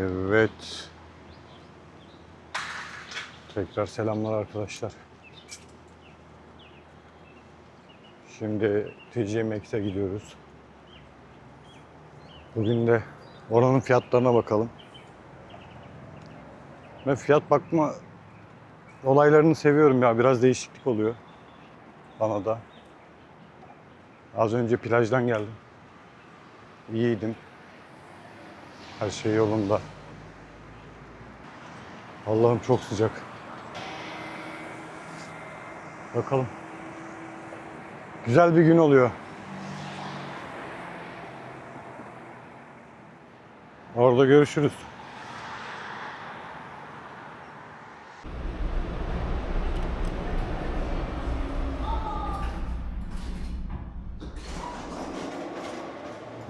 Evet. Tekrar selamlar arkadaşlar. Şimdi TC Maxx'e gidiyoruz. Bugün de oranın fiyatlarına bakalım. Ben fiyat bakma olaylarını seviyorum ya. Biraz değişiklik oluyor. Bana da. Az önce plajdan geldim. İyiydim. Her şey yolunda. Allah'ım çok sıcak. Bakalım. Güzel bir gün oluyor. Orada görüşürüz.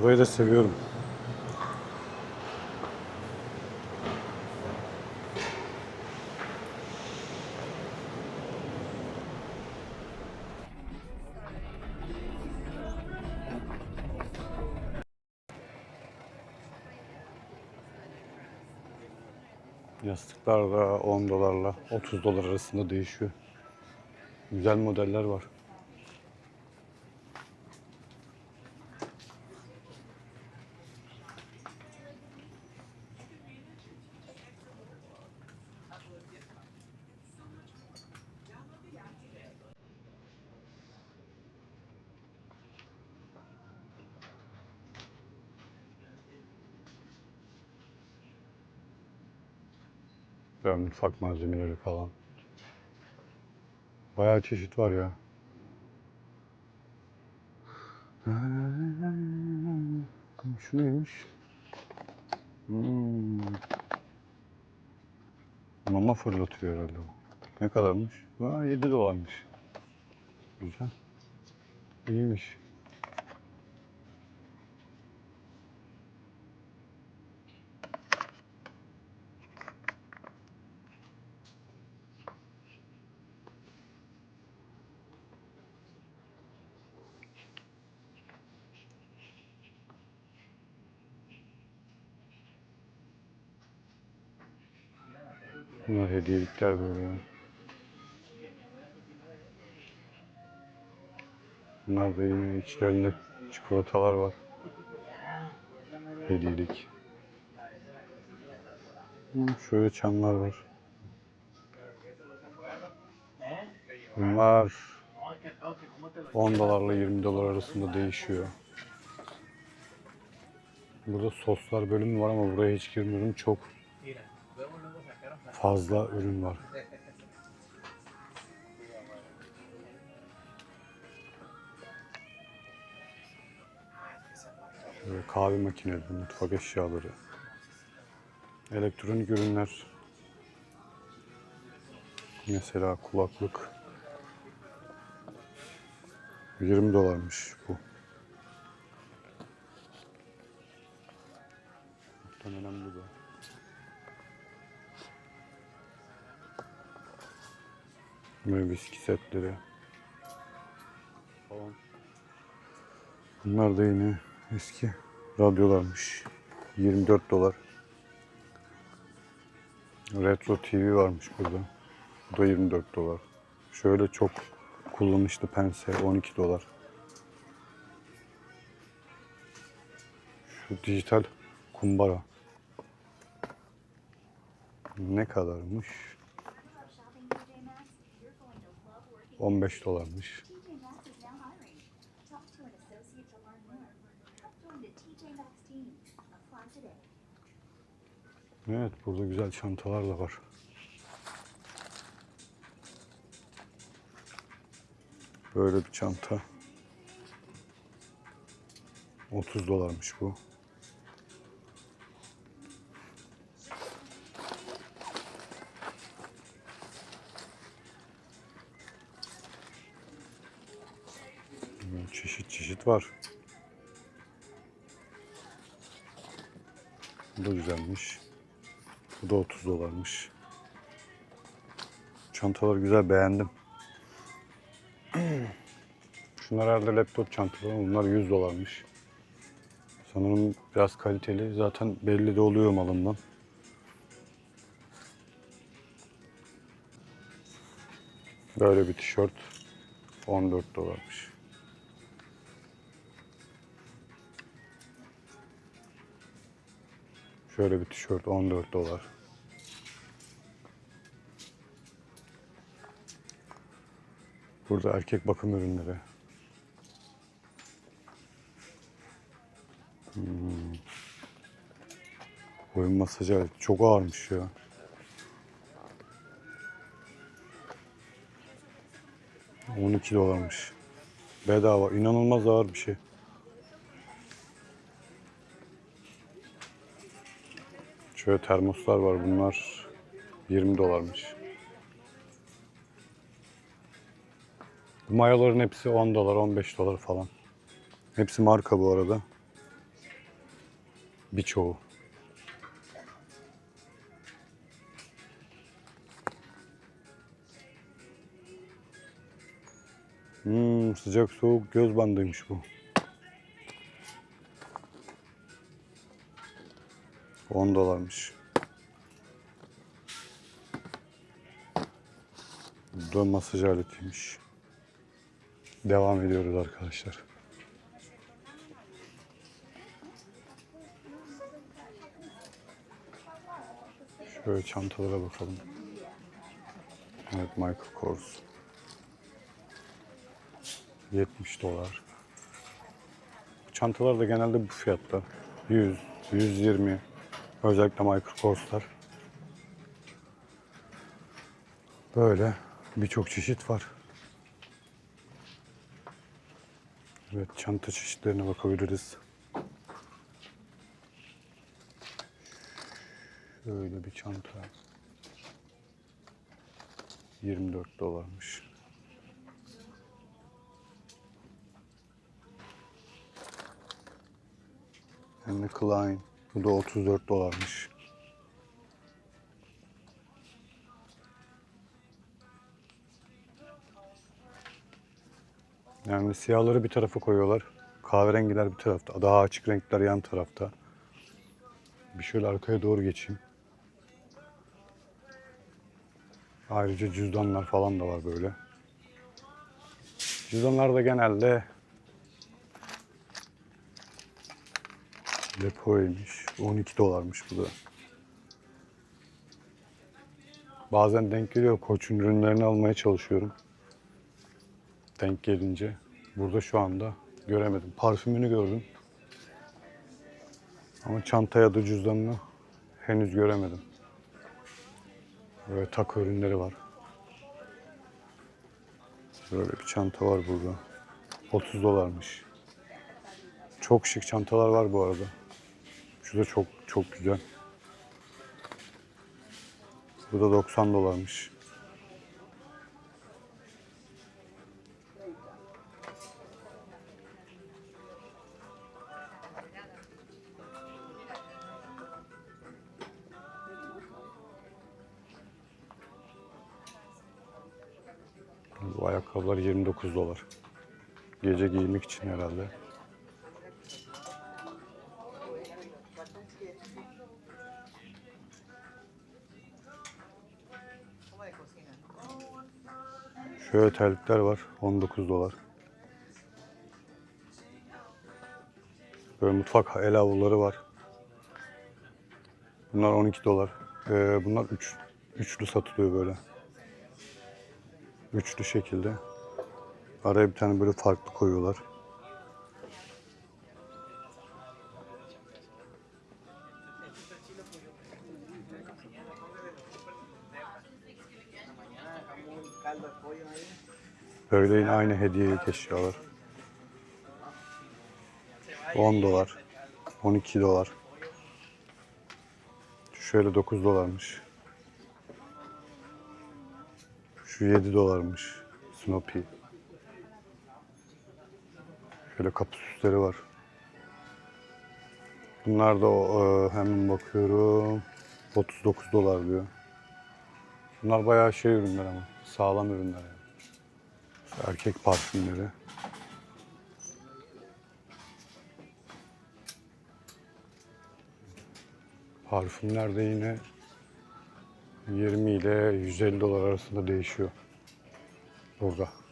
Burayı da seviyorum. Yastıklar da 10 dolarla 30 dolar arasında değişiyor. Güzel modeller var. Böyle mutfak malzemeleri falan. Bayağı çeşit var ya. Şu neymiş? Hmm. Mama fırlatıyor herhalde bu. Ne kadarmış? Aa, 7 dolarmış. Güzel. İyiymiş. Bunlar hediyelikler böyle. Bunlar da yine içlerinde çikolatalar var. Hediyelik. Şöyle çamlar var. Bunlar 10 dolarla 20 dolar arasında değişiyor. Burada soslar bölümü var ama buraya hiç girmiyorum. Çok fazla ürün var. Şöyle kahve makineleri, mutfak eşyaları, elektronik ürünler. Mesela kulaklık. 20 dolarmış bu. Böyle viski setleri falan. Bunlar da yine eski radyolarmış. 24 dolar. Retro TV varmış burada. Bu da 24 dolar. Şöyle çok kullanışlı pense 12 dolar. Şu dijital kumbara. Ne kadarmış? 15 dolarmış. Evet burada güzel çantalar da var. Böyle bir çanta. 30 dolarmış bu. Var. Bu da güzelmiş. Bu da 30 dolarmış. Çantalar güzel beğendim. Şunlar herhalde laptop çantaları. Bunlar 100 dolarmış. Sanırım biraz kaliteli. Zaten belli de oluyor malından. Böyle bir tişört 14 dolarmış. Şöyle bir tişört 14 dolar. Burada erkek bakım ürünleri. Hmm. Boyun masajı aleti çok ağırmış ya. ...12 dolarmış. Bedava. inanılmaz ağır bir şey. Şöyle termoslar var. Bunlar 20 dolarmış. Bu mayoların hepsi 10 dolar, 15 dolar falan. Hepsi marka bu arada. Birçoğu. Hmm, sıcak soğuk göz bandıymış bu. 10 dolarmış. Bu masaj aletiymiş. Devam ediyoruz arkadaşlar. Şöyle çantalara bakalım. Evet Michael Kors. 70 dolar. Bu çantalar da genelde bu fiyatta. 100, 120. Özellikle Michael Kors'lar. Böyle birçok çeşit var. Evet çanta çeşitlerine bakabiliriz. Şöyle bir çanta. 24 dolarmış. Anne Klein. Bu da 34 dolarmış. Yani siyahları bir tarafa koyuyorlar. Kahverengiler bir tarafta. Daha açık renkler yan tarafta. Bir şöyle arkaya doğru geçeyim. Ayrıca cüzdanlar falan da var böyle. Cüzdanlar da genelde Depoymuş. 12 dolarmış bu da. Bazen denk geliyor. Koç'un ürünlerini almaya çalışıyorum. Denk gelince. Burada şu anda göremedim. Parfümünü gördüm. Ama çanta ya da cüzdanını henüz göremedim. Böyle takı ürünleri var. Böyle bir çanta var burada. 30 dolarmış. Çok şık çantalar var bu arada. Da çok çok güzel. Bu da 90 dolarmış. Bu ayakkabılar 29 dolar. Gece giymek için herhalde. Şöyle terlikler var. 19 dolar. Böyle mutfak el havluları var. Bunlar 12 dolar. Ee, bunlar üç, üçlü satılıyor böyle. Üçlü şekilde. Araya bir tane böyle farklı koyuyorlar. Böyle aynı hediyelik eşyalar. 10 dolar. 12 dolar. Şöyle 9 dolarmış. Şu 7 dolarmış. Snoopy. Şöyle kapı süsleri var. Bunlar da o, e, hemen bakıyorum. 39 dolar diyor. Bunlar bayağı şey ürünler ama. Sağlam ürünler yani. Erkek parfümleri. Parfümler de yine 20 ile 150 dolar arasında değişiyor. burada.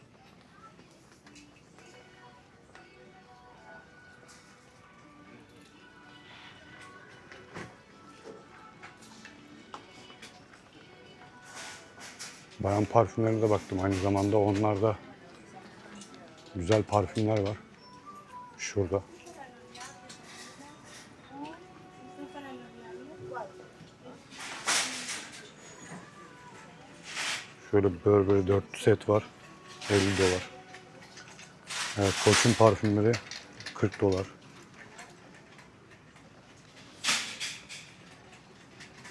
Bayan parfümlerine de baktım. Aynı zamanda onlarda güzel parfümler var. Şurada. Şöyle Burberry 4 set var. 50 dolar. Evet, Koç'un parfümleri 40 dolar.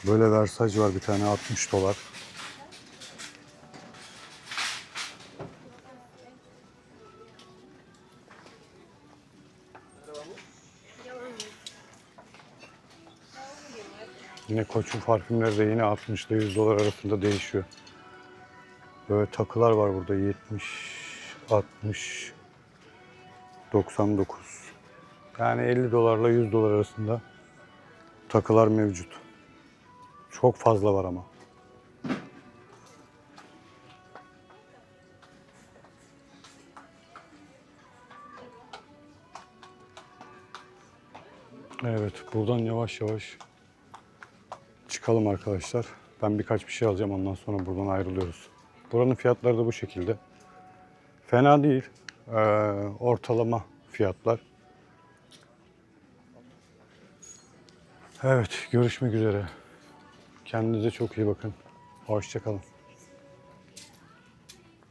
Böyle Versace var bir tane 60 dolar. Yine Koç'un parfümleri de yine 60 ile 100 dolar arasında değişiyor. Böyle takılar var burada 70, 60, 99. Yani 50 dolarla 100 dolar arasında takılar mevcut. Çok fazla var ama. Evet, buradan yavaş yavaş çıkalım arkadaşlar. Ben birkaç bir şey alacağım ondan sonra buradan ayrılıyoruz. Buranın fiyatları da bu şekilde. Fena değil. Ee, ortalama fiyatlar. Evet, görüşmek üzere. Kendinize çok iyi bakın. Hoşçakalın.